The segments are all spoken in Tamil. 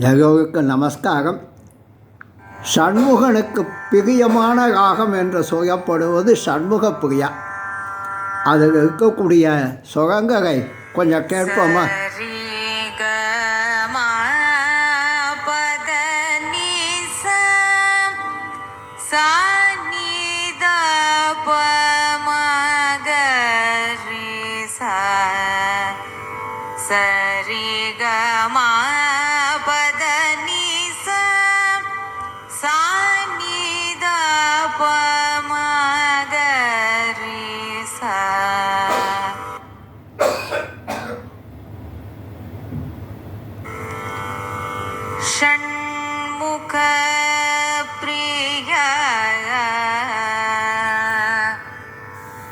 எல்லோருக்கு நமஸ்காரம். சண்முகனுக்கு பிரியமான ராகம் என்று சொல்லப்படுவது சண்முக பிரியா அதில் இருக்கக்கூடிய சுரங்கரை கொஞ்சம் கேட்போமா? சரி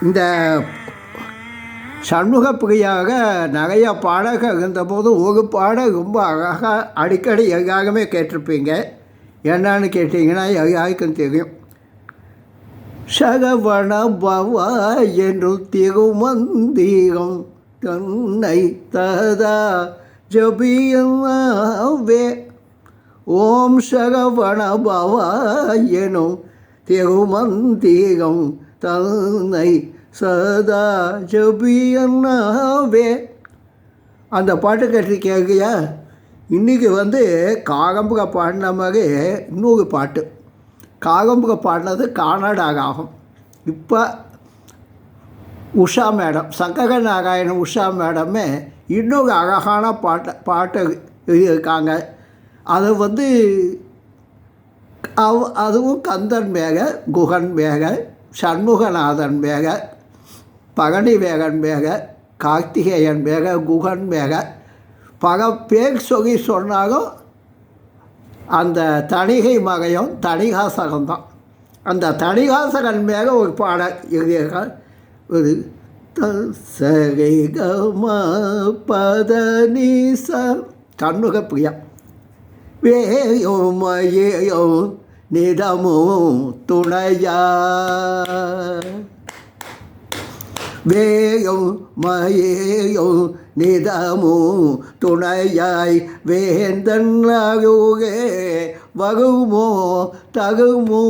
இந்த சண்முக பிரியாக நிறைய பாடல்கள் இருந்தபோது ஒரு பாடல் ரொம்ப அழகாக அடிக்கடி எல்லாருமே கேட்டிருப்பீங்க. என்னன்னு கேட்டிங்கன்னா எல்லாருக்கும் தெரியும். சகவண பவா என்னும் திருமந்தீரம் தன்னை ததா ஜபியவே ஓம் சகவண பவா எனும் திருமந்தீரம் தன்னை சதா ஜபியன்னாவே. அந்த பாட்டு கேட்டிருக்கீங்க இன்றைக்கி வந்து காகம்புக பாடின மாதிரி இன்னொரு பாட்டு. காகம்புக பாடினது கானாடாக ஆகும். இப்போ உஷா மேடம் சங்கக நாராயணன் உஷா மேடமே இன்னொரு அழகான பாட்டு பாட்டு எழுதியிருக்காங்க. அது வந்து அவ் அதுவும் கந்தன் மேக குகன் மேக சண்முகநாதன் மேக பகனி வேகன் மேக கார்த்திகேயன் மேக குகன் மேக பக பேர் சொகி சொன்னாலும் அந்த தணிகை மகையும் தணிகாசகம் தான் அந்த தணிகாசகன் மேக ஒரு பாடல் எழுதியிருக்கார். ஒரு சரி கம கண்ணுக பிரியா வேயும் மயேயும் நிதமும் துணையா. வேயும் மயேயும் நிதமோ துணையாய் வேந்தன் வகுமோ தகுமோ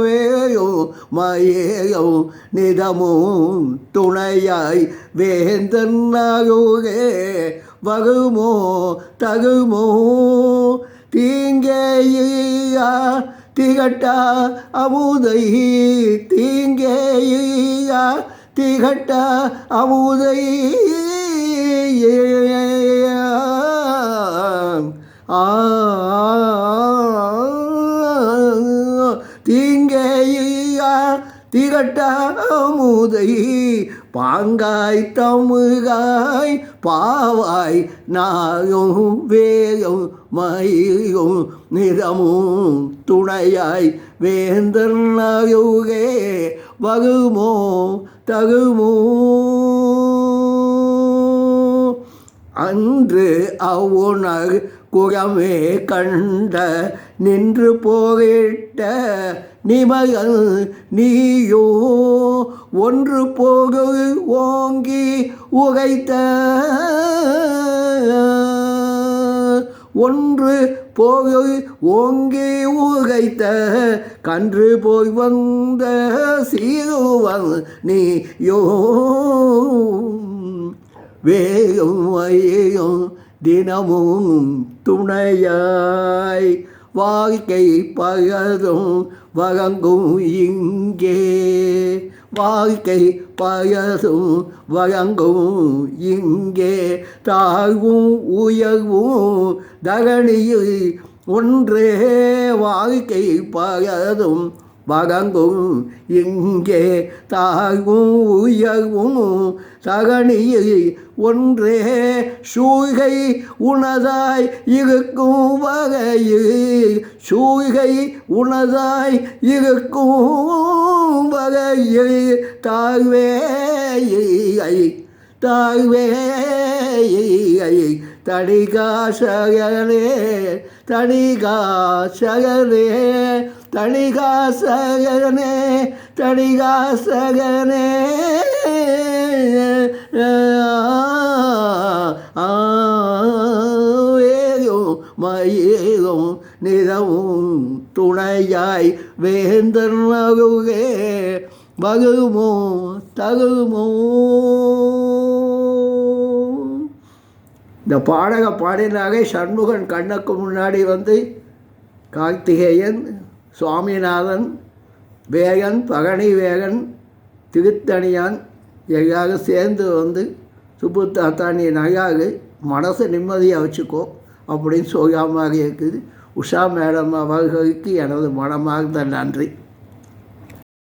வேயோ மயேயோ நிதமோ துணையாய் வேந்தன் வகுமோ தகுமோ தீங்கேயா திகட்டா அமுதை தீங்கேயா? திகட்டா அமுதை ஆ தீங்கேயா திகட்டா பாங்காய் தமுகாய் பாவாய் நாயும் வேயும் மயும் நிறமும் துணையாய் வேந்தர் நாயுகே வகுமோ தகுமோ? அன்று அவுணர் குரமே கண்ட நின்று போகிட்ட நிமகன் நீயோ ஒன்று போகு ஓங்கி உகைத்த ஒன்று போகு ஓங்கி உகைத்த கன்று போய் வந்த சீருவன் நீயோ. வேகம் ஐயும் தினமும் துணையாய் வாழ்க்கை பகதும் வழங்கும் இங்கே. வாழ்க்கை பயசும் வழங்கும் இங்கே. தாழ்வும் உயர்வும் தரணியில் ஒன்றே. வாழ்க்கை பகதும் வழங்கும் இங்கே தாகும் உயர்வும் தகனியில் ஒன்றே சூழ்கை உனதாய் இருக்கும் வகையில். சூழ்கை உனதாய் இருக்கும் வகையில். தாழ்வே சகலே தணிகாசகனே சகலே தணிகாசகனே தணிகாசகனே ஆ, ஆ, நிறவும் துணையாய் வேந்தன் நகுகே வகுமோ தகுமோ. இந்த பாடக பாடினாக சண்முகன் கண்ணுக்கு முன்னாடி வந்து கார்த்திகேயன் சுவாமிநாதன் வேகன் பகனி வேகன் திருத்தணியான் எல்லாரும் சேர்ந்து வந்து சுப்பு தாத்தா நீ நகையாக மனசை நிம்மதியாக வச்சுக்கோ அப்படின்னு சொல்லாமல் இருக்குது. உஷா மேடம் அவர்களுக்கு எனது மனமார்ந்த நன்றி.